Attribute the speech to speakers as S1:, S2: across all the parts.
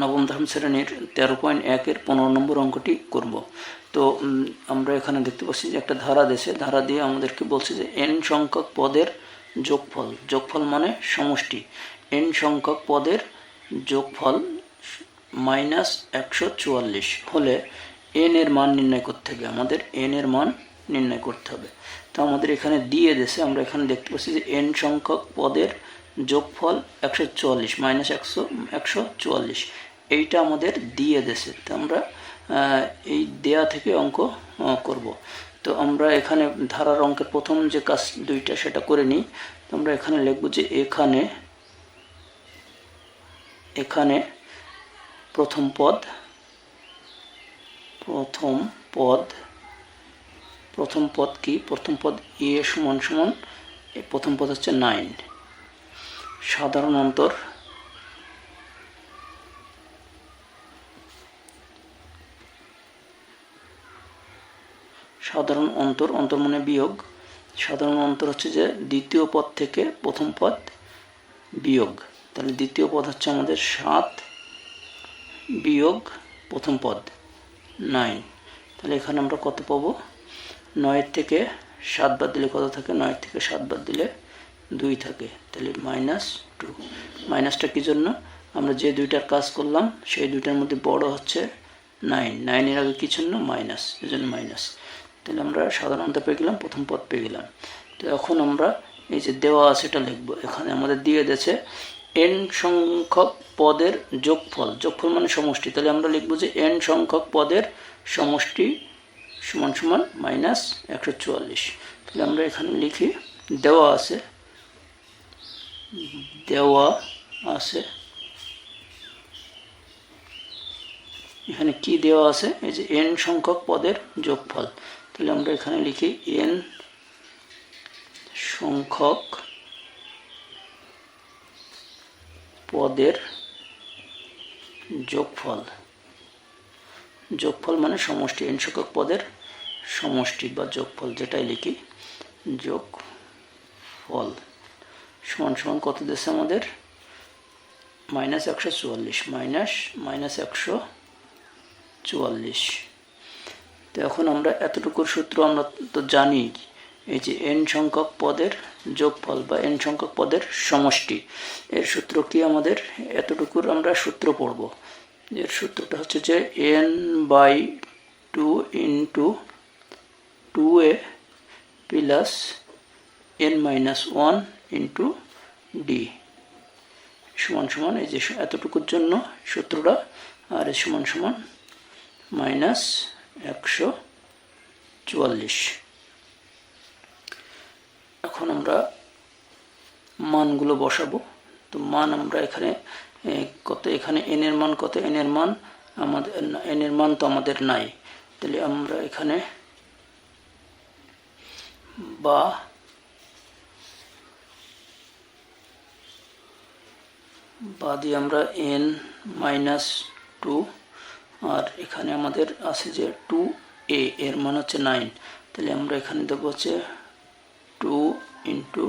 S1: নবম দশম শ্রেণির তেরো পয়েন্ট একের পনেরো নম্বর অঙ্কটি করব। তো আমরা এখানে দেখতে পাচ্ছি যে একটা ধারা দেশে ধারা দিয়ে আমাদেরকে বলছে যে এন সংখ্যক পদের যোগফল। যোগফল মানে সমষ্টি। এন সংখ্যক পদের যোগফল মাইনাস একশো চুয়াল্লিশ হলে এন এর মান নির্ণয় করতে হবে। আমাদের এন এর মান নির্ণয় করতে হবে। তো, আমাদের এখানে দিয়ে দেশে আমরা এখানে দেখতে পাচ্ছি যে এন সংখ্যক পদের যোগফল একশো চুয়াল্লিশ, মাইনাস একশো একশো চুয়াল্লিশ। এইটা আমাদের দিয়ে দেশে তো আমরা এই দেয়া থেকে অঙ্ক করব। তো আমরা এখানে ধারার অঙ্কের প্রথম যে কাজ দুইটা সেটা করে নিই। তো আমরা এখানে লিখব যে এখানে এখানে প্রথম পদ প্রথম পদ প্রথম পদ কি? প্রথম পদ এ সমান সমান প্রথম পদ হচ্ছে নাইন। সাধারণ অন্তর সাধারণ অন্তর অন্তর মানে বিয়োগ। সাধারণ অন্তর হচ্ছে যে দ্বিতীয় পদ থেকে প্রথম পদ বিয়োগ। তাহলে দ্বিতীয় পদ হচ্ছে আমাদের সাত বিয়োগ প্রথম পদ নাইন তাহলে এখানে আমরা কত পাবো? নয়ের থেকে সাত বাদ দিলে কত থাকে? নয়ের থেকে সাত বাদ দিলে দুই থাকে। তাহলে মাইনাস টু মাইনাসটা কী জন্য? আমরা যে দুইটার কাজ করলাম, সেই দুইটার মধ্যে বড় হচ্ছে নাইন নাইনের আগে কি জন্য মাইনাস এই জন্য মাইনাস তাহলে আমরা সাধারণত পেয়ে গেলাম, প্রথম পদ পেয়ে গেলাম। তো এখন আমরা এই যে দেওয়া আছে এটা লিখব। এখানে আমাদের দিয়ে দিয়েছে এন সংখ্যক পদের যোগফল যোগফল মানে সমষ্টি। তাহলে আমরা লিখব যে এন সংখ্যক পদের সমষ্টি সমান সমান মাইনাস একশো চুয়াল্লিশ। তাহলে আমরা এখানে লিখি, দেওয়া আছে দেওয়া আছে। এখানে কি দেওয়া আছে? এই যে এন সংখ্যক পদের যোগফল। তাহলে আমরা এখানে লিখি এন সংখ্যক পদের যোগফল। যোগফল মানে সমষ্টি এন সংখ্যক পদের সমষ্টি বা যোগফল, যেটাই লিখি যোগ ফল সমান সমান কত দেশে আমাদের? মাইনাস একশো চুয়াল্লিশ, মাইনাস মাইনাস একশো চুয়াল্লিশ। তো এখন আমরা এতটুকুর সূত্র আমরা তো জানি এই যে এন সংখ্যক পদের যোগফল বা এন সংখ্যক পদের সমষ্টি। এর সূত্র কি আমাদের? এতটুকুর আমরা সূত্র পড়ব। এর সূত্রটা হচ্ছে যে n by two into two a plus n minus one into d সমান সমান এই যে এতটুকুর জন্য সূত্রটা, আর এ সমান সমান মাইনাস একশো চুয়াল্লিশ। এখন আমরা মানগুলো বসাবো। তো মান আমরা এখানে কত? এখানে এন এর মান কত? এন এর মান আমাদের এন এর মান তো আমাদের নাই। তাহলে আমরা এখানে বা বা দিয়ে আমরা এন মাইনাস টু আর এখানে আমাদের আছে যে টু এ এর মান হচ্ছে নাইন তাহলে আমরা এখানে দেবো হচ্ছে টু ইন্টু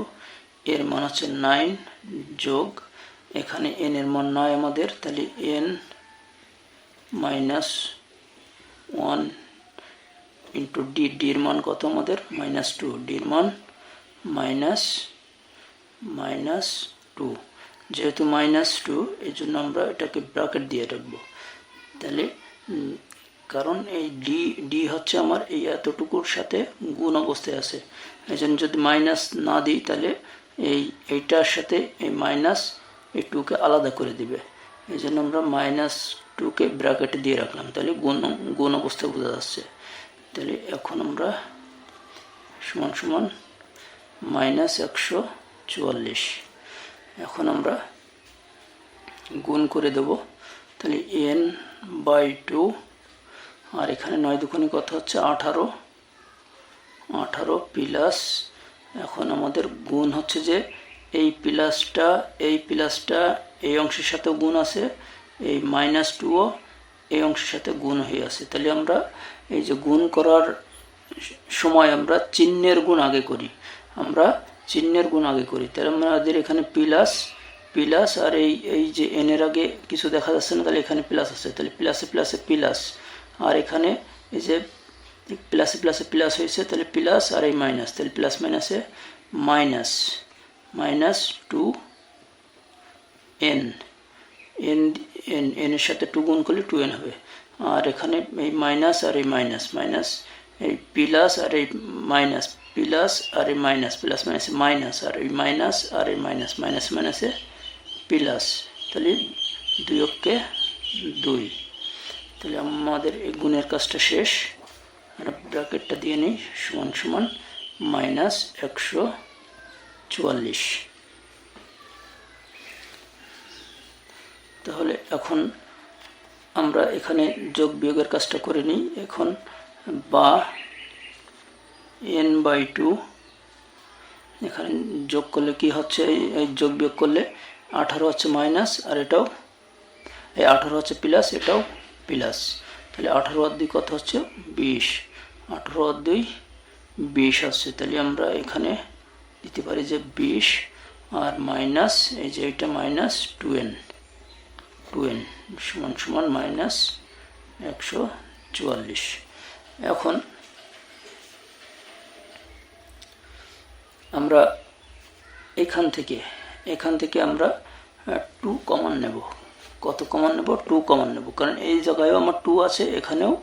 S1: এর মান হচ্ছে নাইন যোগ এখানে এন এর মান নয় আমাদের, তাহলে n minus one into d ডির মান কত আমাদের? মাইনাস টু ডির মান মাইনাস মাইনাস টু যেহেতু মাইনাস টু এই জন্য আমরা এটাকে ব্র্যাকেট দিয়ে রাখব। তাহলে কারণ এই ডি ডি হচ্ছে আমার এই এতটুকুর সাথে গুণ অবস্থায় আছে। এই জন্য যদি মাইনাস না দিই তাহলে এই এইটার সাথে এই মাইনাস এই টুকে আলাদা করে দিবে। এই জন্য আমরা মাইনাস টুকে ব্র্যাকেটে দিয়ে রাখলাম। তাহলে গুণ গুণ অবস্থায় বোঝা যাচ্ছে। তাহলে এখন আমরা সমান সমান মাইনাস একশো চুয়াল্লিশ। এখন আমরা গুণ করে দেব। তাহলে এন বাই টু। আর এখানে নয় দুগুণে কত হচ্ছে? আঠারো। আঠারো প্লাস এখন আমাদের গুণ হচ্ছে যে এই প্লাসটা এই প্লাসটা এই অংশের সাথে গুণ আছে, এই মাইনাস টুও এই অংশের সাথে গুণ হয়ে আছে। তাহলে আমরা এই যে গুণ করার সময় আমরা চিহ্নের গুণ আগে করি। আমরা চিহ্নের গুণ আগে করি। তাহলে আমাদের এখানে প্লাস প্লাস আর এই এই যে এন এর আগে কিছু দেখা যাচ্ছে না, তাহলে এখানে প্লাস আছে। তাহলে প্লাসে প্লাসে প্লাস আর এখানে এই যে প্লাসে প্লাসে প্লাস হয়েছে, তাহলে প্লাস আর এই মাইনাস তাহলে প্লাস মাইনাসে minus minus two n n n এনের সাথে টু গুণ করলে টু এন হবে। আর এখানে এই মাইনাস আর এই মাইনাস মাইনাস এই প্লাস আর এই মাইনাস প্লাস আর এই মাইনাস প্লাস মাইনাসে মাইনাস আর এই মাইনাস আর এই মাইনাস মাইনাস মাইনাসে প্লাস, তাহলে দুই অক্ষে দুই। তাহলে আমাদের এই গুণের কাজটা শেষ। আর ব্র্যাকেটটা দিয়ে নিই, সমান সমান মাইনাস একশো চুয়াল্লিশ। তাহলে এখন আমরা এখানে যোগ বিয়োগের কাজটা করে নিই। এখন বা এন বাই টু, এখানে যোগ করলে কি হচ্ছে? এই যোগ বিয়োগ করলে আঠারো হচ্ছে মাইনাস আর এটাও, এই আঠারো হচ্ছে প্লাস এটাও প্লাস তাহলে আঠারো আর দুই কত হচ্ছে? বিশ। আঠারো আর দুই বিশ হচ্ছে তাহলে আমরা এখানে দিতে পারি যে বিশ আর মাইনাস এই যে এটা minus two n two n সমান সমান মাইনাস একশো চুয়াল্লিশ। এখন আমরা এখান থেকে এখান থেকে আমরা টু কমন নেব। কত কমন নেব? টু কমন নেব। কারণ এই জায়গায়ও আমার টু আছে, এখানেও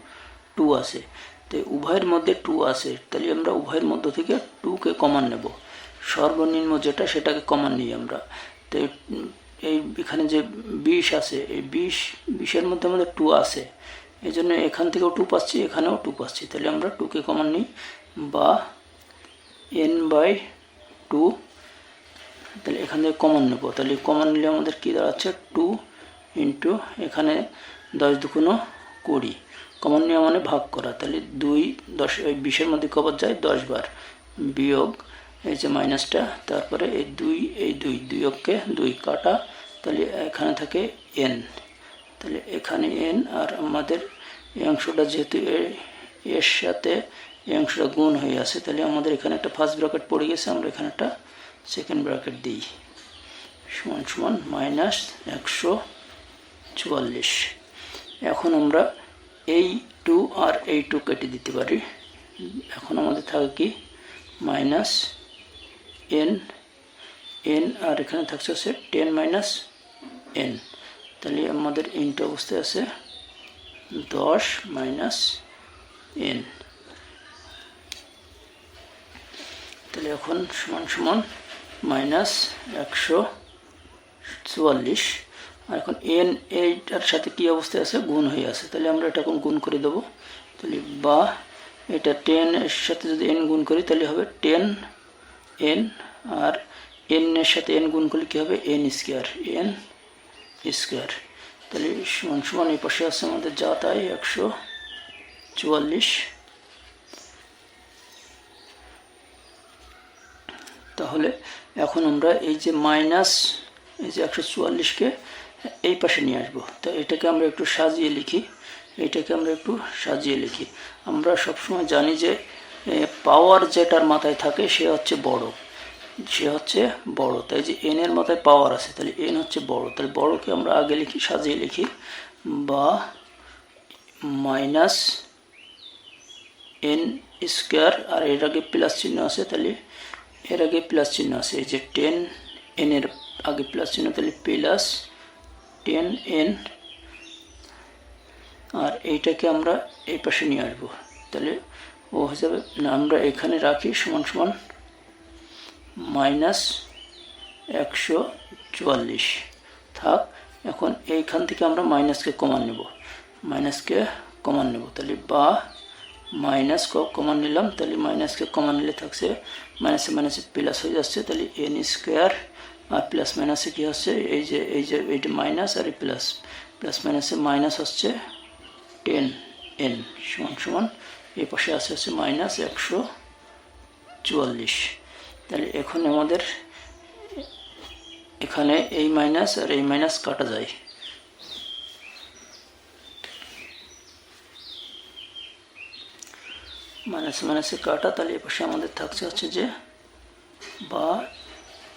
S1: টু আছে। তো উভয়ের মধ্যে টু আছে। তাহলে আমরা উভয়ের মধ্য থেকে টুকে কমন নেব। সর্বনিম্ন যেটা, সেটাকে কমন নিই আমরা। তো এই- এখানে যে বিষ আছে, এই বিষ বিষের মধ্যে আমাদের টু আছে। এই জন্য এখান থেকেও টু পাচ্ছি, এখানেও টু পাচ্ছি। তাহলে আমরা টুকে কমন নিই। বা এন বাই টু তাহলে এখান থেকে কমন নেব। তাহলে কমন নিলে আমাদের কী দাঁড়াচ্ছে? টু ইন্টু এখানে দশ দুগুণো কুড়ি। কমন নিয়ে মানে ভাগ করা। তাহলে দুই দশ, এই বিশের মধ্যে কবার যায় দশ বার। বিয়োগ, এই যে মাইনাসটা তারপরে এই দুই এই দুই দুই অক্ষে দুই কাটা, তাহলে এখানে থাকে এন তাহলে এখানে এন আর আমাদের এই অংশটা যেহেতু এর সাথে এই অংশটা গুণ হয়ে আছে, তাহলে আমাদের এখানে একটা ফার্স্ট ব্র্যাকেট পড়ে গেছে, আমরা এখানে একটা সেকেন্ড ব্র্যাকেট দিই সমান সমান মাইনাস একশো চুয়াল্লিশ। এখন আমরা এই টু আর এই টু কেটে দিতে পারি। এখন আমাদের থাকে কি? মাইনাস এন এন আর এখানে থাকছে হচ্ছে টেন মাইনাস এন তাহলে আমাদের ইনটা অবস্থায় আছে দশ মাইনাস এন তাহলে এখন সমান সমান মাইনাস একশো চুয়াল্লিশ। আর এখন এন, এইটার সাথে কি অবস্থায় আছে? গুণ হয়ে আছে। তাহলে আমরা এটা এখন গুণ করে দেবো। তাহলে বা, এটা টেন এর সাথে যদি এন গুণ করি, তাহলে হবে টেন এন। আর এন এর সাথে এন গুণ করলে কী হবে? N square n square. তাহলে সমান সমান এই পাশে আছে আমাদের যা তাই, একশো চুয়াল্লিশ। তাহলে এখন আমরা এই যে মাইনাস এই যে একশো চুয়াল্লিশকে এই পাশে নিয়ে আসব। তো এটাকে আমরা একটু সাজিয়ে লিখি। এটাকে আমরা একটু সাজিয়ে লিখি। আমরা সবসময় জানি যে পাওয়ার যেটার মাথায় থাকে সে হচ্ছে বড়। সে হচ্ছে বড়। তাই যে এন এর মাথায় পাওয়ার আছে, তাহলে এন হচ্ছে বড়। তাহলে বড়কে আমরা আগে লিখি, সাজিয়ে লিখি। বা মাইনাস এন স্কোয়ার আর এর আগে প্লাস চিহ্ন আছে, তাহলে এর আগে প্লাস চিহ্ন আছে, এই যে টেন এন এর আগে প্লাস চিহ্ন, তাহলে প্লাস টেন এন আর এইটাকে আমরা এই পাশে নিয়ে আসব। তাহলে ও হিসাবে না, আমরা এখানে রাখি সমান সমান মাইনাস একশো চুয়াল্লিশ। থাক, এখন এইখান থেকে আমরা মাইনাসকে কমান নেব। মাইনাসকে কমান নেব, তাহলে বা মাইনাস কমান নিলাম, তাহলে মাইনাসকে কমান নিলে থাকছে, মাইনাসে মাইনাসে প্লাস হয়ে যাচ্ছে, তাহলে এন স্কোয়ার আর প্লাস মাইনাসে কী হচ্ছে, এই যে এই যে, এইটা মাইনাস আর এই প্লাস প্লাস মাইনাসে মাইনাস হচ্ছে টেন এন সমান সমান, এই পাশে আছে হচ্ছে মাইনাস একশো চুয়াল্লিশ। তাহলে এখন আমাদের এখানে এই মাইনাস আর এই মাইনাস কাটা যায়। মাইনাস মাইনাসে কাটা তাহলে এ পাশে আমাদের থাকছে হচ্ছে যে বা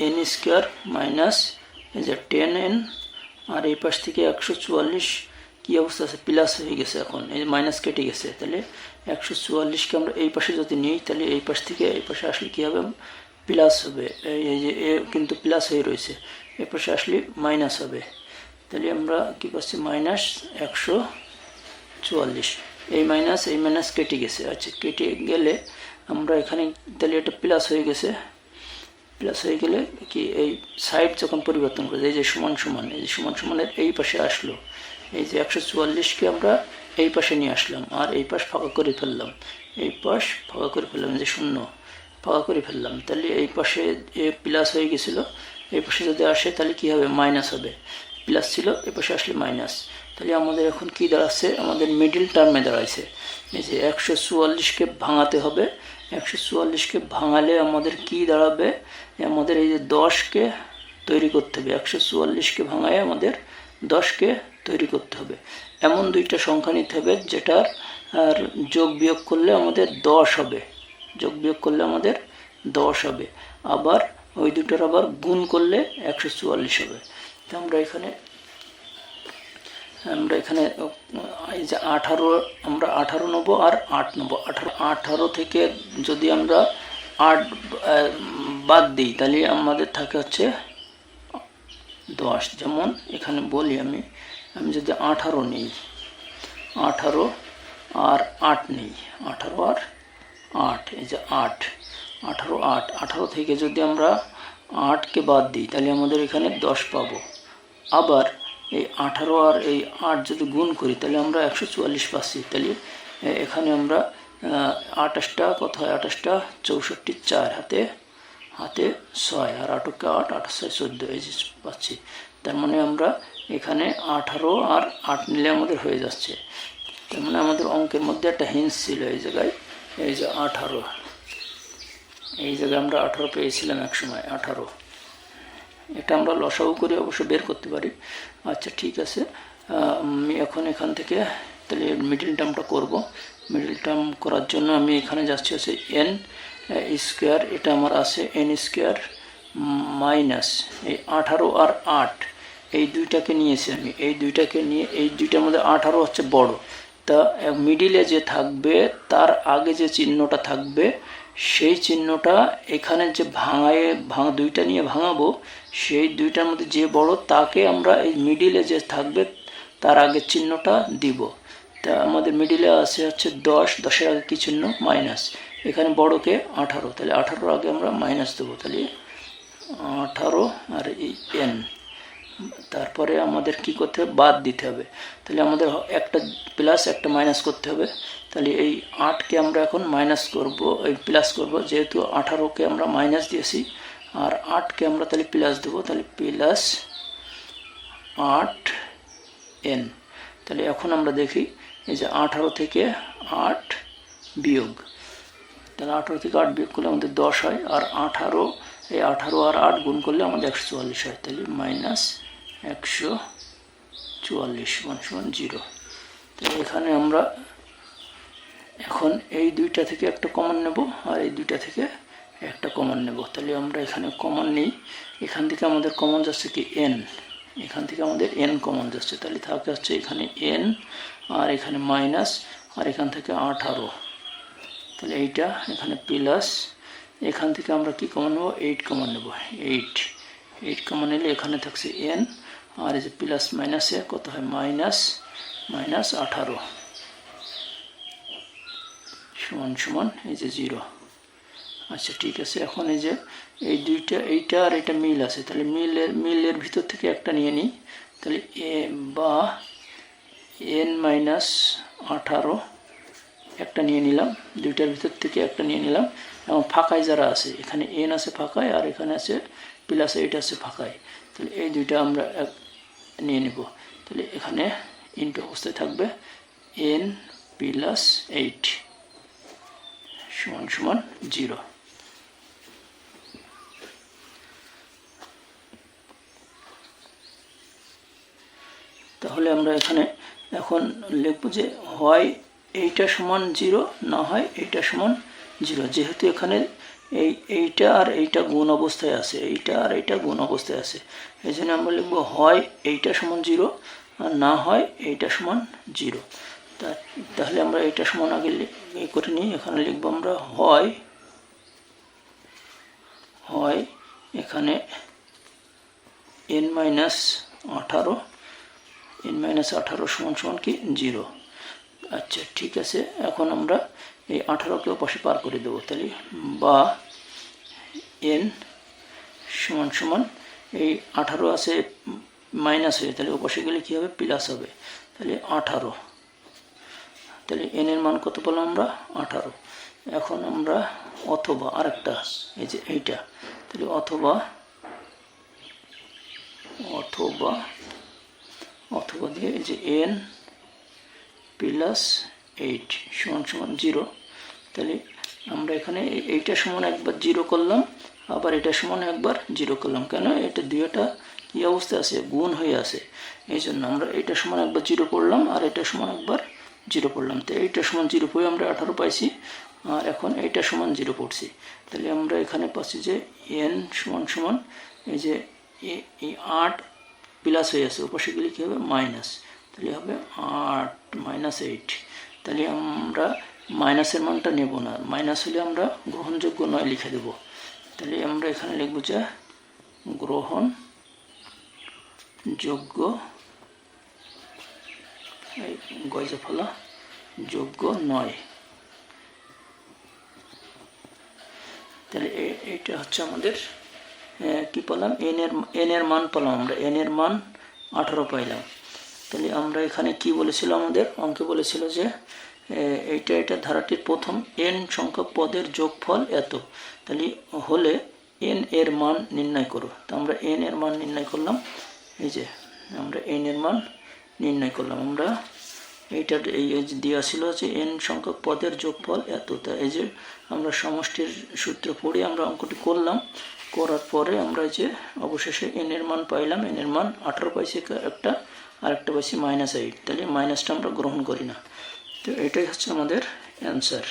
S1: এন স্কোয়ার মাইনাস এই যে টেন এন আর এই পাশ থেকে একশো চুয়াল্লিশ কী অবস্থা আছে? প্লাস হয়ে গেছে এখন। এই মাইনাস কেটে গেছে। তাহলে একশো চুয়াল্লিশকে আমরা এই পাশে যদি নিই, তাহলে এই পাশ থেকে এই পাশে আসলে কী হবে? প্লাস হবে। এই এই যে এ কিন্তু প্লাস হয়ে রয়েছে। এই পাশে আসলে মাইনাস হবে। তাহলে আমরা কী করছি? মাইনাস একশো চুয়াল্লিশ। এই মাইনাস এই মাইনাস কেটে গেছে। আচ্ছা কেটে গেলে আমরা এখানে তাহলে এটা প্লাস হয়ে গেছে। প্লাস হয়ে গেলে কি, এই সাইড যখন পরিবর্তন করে এই যে সমান সমান, এই যে সমান সমানের এই পাশে আসলো। এই যে একশো চুয়াল্লিশকে আমরা এই পাশে নিয়ে আসলাম, আর এই পাশ ফাঁকা করে ফেললাম। এই পাশ ফাঁকা করে ফেললাম যে শূন্য, ফাঁকা করে ফেললাম। তাহলে এই পাশে প্লাস হয়ে গেছিল, এই পাশে যদি আসে তাহলে কী হবে? মাইনাস হবে। প্লাস ছিল, এ পাশে আসলে মাইনাস তাহলে আমাদের এখন কি দাঁড়াচ্ছে? আমাদের মিডিল টার্মে দাঁড়াইছে। এই যে একশো চুয়াল্লিশকে ভাঙাতে হবে। একশো চুয়াল্লিশকে ভাঙালে আমাদের কি দাঁড়াবে? আমাদের এই যে দশকে তৈরি করতে হবে। একশো চুয়াল্লিশকে ভাঙায় আমাদের দশকে তৈরি করতে হবে। এমন দুইটা সংখ্যা নিতে হবে যেটার, আর যোগ বিয়োগ করলে আমাদের দশ হবে। যোগ বিয়োগ করলে আমাদের দশ হবে। আবার ওই দুটোর আবার গুণ করলে একশো চুয়াল্লিশ হবে। তো আমরা এখানে আমরা এখানে এই যে আঠারো, আমরা আঠারো নেব আর আট নেব। আঠারো আঠারো থেকে যদি আমরা আট বাদ দিই, তাহলে আমাদের থাকে হচ্ছে দশ। যেমন এখানে বলি আমি আমি যদি আঠারো নিই, আঠারো আর আট নেই, আঠারো আর আট, এই যে আট, আঠারো আট। আঠারো থেকে যদি আমরা আটকে বাদ দিই, তাহলে আমাদের এখানে দশ পাবো। আবার এই আঠারো আর এই আট যদি গুণ করি তাহলে আমরা একশো চুয়াল্লিশ পাচ্ছি। তাহলে এখানে আমরা আহ, আঠাশটা কত হয়? আঠাশটা চৌষট্টি চার হাতে হাতে ছয় আর আটকে আট আঠাশ ছয় চোদ্দ এই যে পাচ্ছি। তার মানে আমরা এখানে আঠারো আর আট নিলে আমাদের হয়ে যাচ্ছে। তার মানে আমাদের অঙ্কের মধ্যে একটা হিন্স ছিল এই জায়গায় এই যে আঠারো। এই জায়গায় আমরা আঠারো পেয়েছিলাম এক সময় আঠারো। এটা আমরা লসাগু করে অবশ্য বের করতে পারি। আচ্ছা ঠিক আছে। আমি এখন এখান থেকে তাহলে মিডিল টার্মটা করব। মিডিল টার্ম করার জন্য আমি এখানে যাচ্ছি হচ্ছে এন স্কোয়ার এটা আমার আছে এন স্কোয়ার মাইনাস এই আঠারো আর আট। এই দুইটাকে নিয়েছি আমি। এই দুইটাকে নিয়ে, এই দুইটার মধ্যে আঠারো হচ্ছে বড়। তা মিডিলে যে থাকবে, তার আগে যে চিহ্নটা থাকবে সেই চিহ্নটা এখানে যে ভাঙায়, ভাঙা দুইটা নিয়ে ভাঙাবো, সেই দুইটার মধ্যে যে বড়, তাকে আমরা এই মিডিলে যে থাকবে, তার আগের চিহ্নটা দিব। তা আমাদের মিডিলে আছে হচ্ছে দশ, দশের আগে কি চিহ্ন? মাইনাস এখানে বড়কে আঠারো। তাহলে আঠারোর আগে আমরা মাইনাস দেবো। তাহলে আঠারো আর এই এন তারপরে আমাদের কি করতে হবে? বাদ দিতে হবে। তাহলে আমাদের একটা প্লাস একটা মাইনাস করতে হবে। তাহলে এই আটকে আমরা এখন মাইনাস করব, এই প্লাস করব। যেহেতু আঠারোকে আমরা মাইনাস দিয়েছি, আর আটকে আমরা তাহলে প্লাস দেবো। তাহলে প্লাস আট এন তাহলে এখন আমরা দেখি, এই যে আঠারো থেকে আট বিয়োগ। তাহলে আঠারো থেকে আট বিয়োগ করলে আমাদের দশ হয়, আর আঠারো, এই আঠারো আর আট গুণ করলে আমাদের একশো চুয়াল্লিশ হয়। তাহলে মাইনাস একশো চুয়াল্লিশ সমান সমান জিরো তো এখানে আমরা এখন এই দুইটা থেকে একটা কমন নেব আর এই দুইটা থেকে একটা কমন নেব। তাহলে আমরা এখানে কমন নিই। এখান থেকে আমাদের কমন যাচ্ছে কি? এন এখান থেকে আমাদের এন কমন যাচ্ছে। তাহলে থাকে হচ্ছে এখানে এন আর এখানে মাইনাস আর এখান থেকে আঠারো। তাহলে এইটা এখানে প্লাস এখান থেকে আমরা কি কমন নেব? এইট কমন নেব। এইট এইট কমন নিলে এখানে থাকছে এন আর এই যে প্লাস মাইনাসে কত হয়? মাইনাস মাইনাস আঠারো। সমান সমান, এই যে জিরো আচ্ছা ঠিক আছে। এখন এই যে এই দুইটা, এইটা আর এটা মিল আছে। তাহলে মিলের মিলের ভিতর থেকে একটা নিয়ে নিই। তাহলে এ বা এন মাইনাস আঠারো, একটা নিয়ে নিলাম। দুইটার ভিতর থেকে একটা নিয়ে নিলাম। এবং ফাঁকায় যারা আছে, এখানে এন আছে ফাঁকায় আর এখানে আছে প্লাস এইট আছে ফাঁকায়। তাহলে এই দুইটা আমরা এক নিয়ে নেব। তাহলে এখানে ইনটু অবস্থায় থাকবে এন প্লাস এইট সমান সমান জিরো তাহলে আমরা এখানে এখন লিখব যে হয় এইটা সমান জিরো না হয় এইটা সমান জিরো যেহেতু এখানে এই, এইটা আর এইটা গুণ অবস্থায় আছে, এইটা আর এইটা গুণ অবস্থায় আছে। এই জন্য আমরা লিখব হয় এইটা সমান জিরো আর না হয় এইটা সমান জিরো। তাহলে আমরা এইটা সমান আগে এ করে নিই, এখানে লিখব আমরা হয় হয় এখানে এন মাইনাস আঠারো এন মাইনাস আঠারো সমান সমান কি? জিরো। আচ্ছা ঠিক আছে, এখন আমরা এই আঠারোকে পাশে পার করে দেবো, তাহলে বা এন সমান সমান এই আঠারো আছে মাইনাস হয়ে, তাহলে ওপাশে গেলে কী হবে? প্লাস হবে। তাহলে আঠারো। তাহলে এন এর মান কত পেলাম আমরা? আঠারো। এখন আমরা অথবা আরেকটা, এই যে এইটা, তাহলে অথবা অথবা অথবা দিয়ে এই যে এন প্লাস এইট সমান সমান জিরো তাহলে আমরা এখানে এই- এইটা সমান একবার জিরো করলাম, আবার এটা সমান একবার জিরো করলাম। কেন? এটা দুইটা কী অবস্থায় আছে, গুণ হয়ে আছে। এই জন্য আমরা এটা সমান একবার জিরো করলাম, আর এটা সমান একবার জিরো করলাম। তো এইটা সমান জিরো করে আমরা আঠারো পাইছি, আর এখন এইটা সমান জিরো পড়ছি তাহলে আমরা এখানে পাচ্ছি যে এন সমান সমান, এই যে এই আট প্লাস হয়ে আছে। ওপাশে গেলে কী হবে? মাইনাস তাহলে হবে আট মাইনাস এইট তাহলে আমরা মাইনাসের মানটা নেব না। মাইনাস হলে আমরা গ্রহণযোগ্য নয় লিখে দেব। তাহলে আমরা এখানে লিখব যে গ্রহণ যোগ্য গজে ফলা, যোগ্য নয়। তাহলে এইটা হচ্ছে আমাদের কি পেলাম? এন এর এন এর মান পেলাম আমরা। এন এর মান আঠারো পাইলাম। তাহলে আমরা এখানে কি বলেছিল আমাদের? অঙ্কে বলেছিল যে এইটা এটা ধারাটির প্রথম এন সংখ্যক পদের যোগফল এত। তাহলে হলে এন এর মান নির্ণয় করো। তো আমরা এন এর মান নির্ণয় করলাম। এই যে, আমরা এন এর মান নির্ণয় করলাম। আমরা এইটার, এই দেওয়া ছিল যে এন সংখ্যক পদের যোগফল এত। তা এই যে আমরা সমষ্টির সূত্র পড়ে আমরা অঙ্কটি করলাম। করার পরে আমরা যে অবশেষে এন এর মান পাইলাম। এন এর মান আঠারো পাইছি একটা- একটা আর একটা পাইছি মাইনাস এইট তাহলে মাইনাসটা আমরা গ্রহণ করি না। তো এটাই হচ্ছে আমাদের অ্যান্সার